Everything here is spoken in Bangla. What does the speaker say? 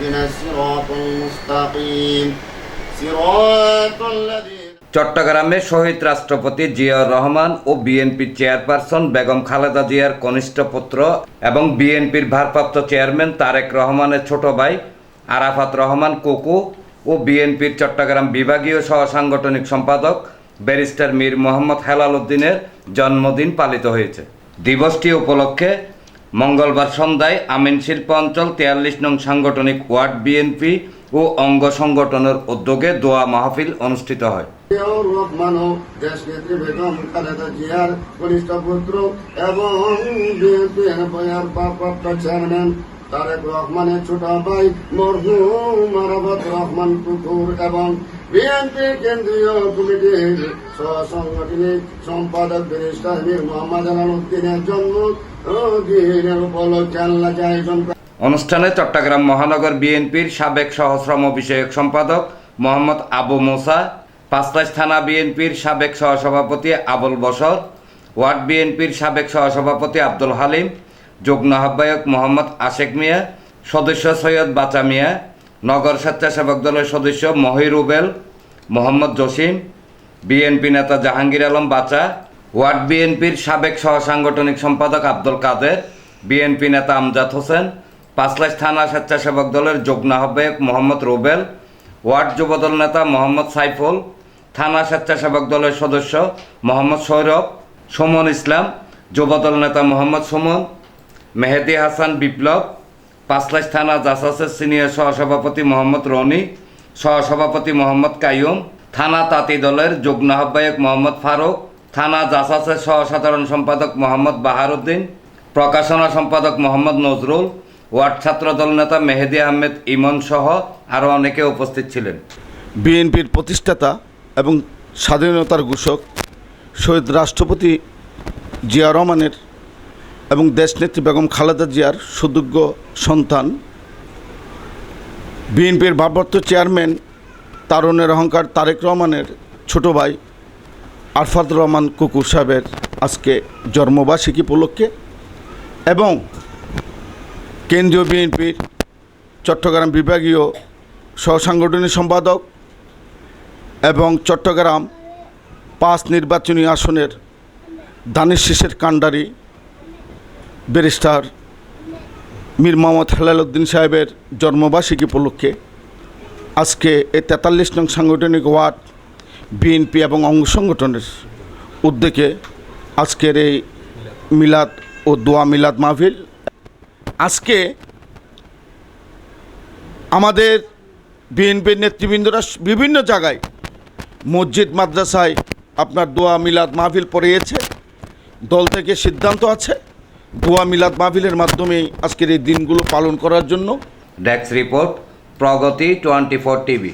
اهدنا الصراط المستقيم صراط الذين চট্টগ্রামে শহীদ রাষ্ট্রপতি জিয়াউর রহমান ও বিএনপির চেয়ারপারসন বেগম খালেদা জিয়ার কনিষ্ঠ পুত্র এবং বিএনপির ভারপ্রাপ্ত চেয়ারম্যান তারেক রহমানের ছোট ভাই আরাফাত রহমান কোকু ও বিএনপির চট্টগ্রাম বিভাগীয় সহ সাংগঠনিক সম্পাদক ব্যারিস্টার মীর মোহাম্মদ হেলাল উদ্দিনের জন্মদিন পালিত হয়েছে দিবসটি উপলক্ষে মঙ্গলবার সন্ধ্যায় আমিন শিল্প অঞ্চল তেয়াল্লিশ নং সাংগঠনিক ওয়ার্ড বিএনপি ও অঙ্গ সংগঠনের উদ্যোগে দোয়া মাহফিল অনুষ্ঠিত হয়। রহমান দেশ জিয়ার পুত্র এবং তারেক রহমানের ছোট ভাই মরহুম রহমান কুকুর এবং বিএনপি কেন্দ্রীয় কমিটির সহসাংগঠনিক সম্পাদক ব্যারিস্টার মীর মোহাম্মদ আলাউদ্দিনের জন্ম দিনের উপলক্ষে আল্লাহ আয়োজন অনুষ্ঠানে চট্টগ্রাম মহানগর বিএনপির সাবেক সহশ্রম বিষয়ক সম্পাদক মোহাম্মদ আবু মোসা, পাঁচলাইশ থানা বিএনপির সাবেক সহসভাপতি আবুল বসর ওয়ার্ড বিএনপির সাবেক সহসভাপতি আব্দুল হালিম, যুগ্ম আহ্বায়ক মোহাম্মদ আশেক মিয়া, সদস্য সৈয়দ বাচা মিয়া নগর স্বেচ্ছাসেবক দলের সদস্য মহিরুবেল মোহাম্মদ জসিম, বিএনপি নেতা জাহাঙ্গীর আলম বাচা ওয়ার্ড বিএনপির সাবেক সহসাংগঠনিক সম্পাদক আব্দুল কাদের, বিএনপি নেতা আমজাদ হোসেন, পাঁচলাইশ থানা স্বেচ্ছাসেবক দলের যুগ্ম আহ্বায়ক মোহাম্মদ রুবেল, ওয়ার্ড যুবদল নেতা মোহাম্মদ সাইফুল, থানা স্বেচ্ছাসেবক দলের সদস্য মোহাম্মদ সৌরভ, সুমন ইসলাম, যুবদল নেতা মোহাম্মদ সুমন, মেহেদি হাসান বিপ্লব পাঁচলাইশ থানা জাসাসের সিনিয়র সহসভাপতি মোহাম্মদ রনি, সহসভাপতি মোহাম্মদ কাইয়ুম, থানা তাঁতি দলের যুগ্ম আহ্বায়ক মোহাম্মদ ফারুক, থানা জাসাসের সহসাধারণ সম্পাদক মোহাম্মদ বাহারুদ্দিন, প্রকাশনা সম্পাদক মোহাম্মদ নজরুল, ওয়ার্ড ছাত্রদল নেতা মেহেদি আহমেদ ইমন সহ আরও অনেকে উপস্থিত ছিলেন। বিএনপির প্রতিষ্ঠাতা এবং স্বাধীনতার ঘোষক শহীদ রাষ্ট্রপতি জিয়া রহমানের এবং দেশনেত্রী বেগম খালেদা জিয়ার সুযোগ্য সন্তান। বিএনপির ভারপ্রাপ্ত চেয়ারম্যান তারুণের অহংকার তারেক রহমানের ছোট ভাই আরফাত রহমান কুকুর সাহেবের আজকে জন্মবার্ষিকী উপলক্ষে এবং কেন্দ্রীয় বিএনপির চট্টগ্রাম বিভাগীয় সহসাংগঠনিক সম্পাদক এবং চট্টগ্রাম পাঁচ নির্বাচনী আসনের দানিশ শেষের কাণ্ডারি ব্যারিস্টার মীর মোহাম্মদ হেলাল উদ্দিন সাহেবের জন্মবার্ষিকী উপলক্ষে আজকে এই তেতাল্লিশ নং সাংগঠনিক ওয়ার্ড, বিএনপি এবং অঙ্গ সংগঠনের উদ্যোগে আজকের এই মিলাদ ও দোয়া মিলাদ মাহফিল। আজকে আমাদের বিএনপির নেতৃবৃন্দরা বিভিন্ন জায়গায় মসজিদ, মাদ্রাসায় আপনার দোয়া মিলাদ মাহফিল পড়িয়েছে। দল থেকে সিদ্ধান্ত আছে। দোয়া মিলাদ মাহফিলের মাধ্যমে আজকের এই দিনগুলো পালন করার জন্য desk report, Pragati twenty four TV.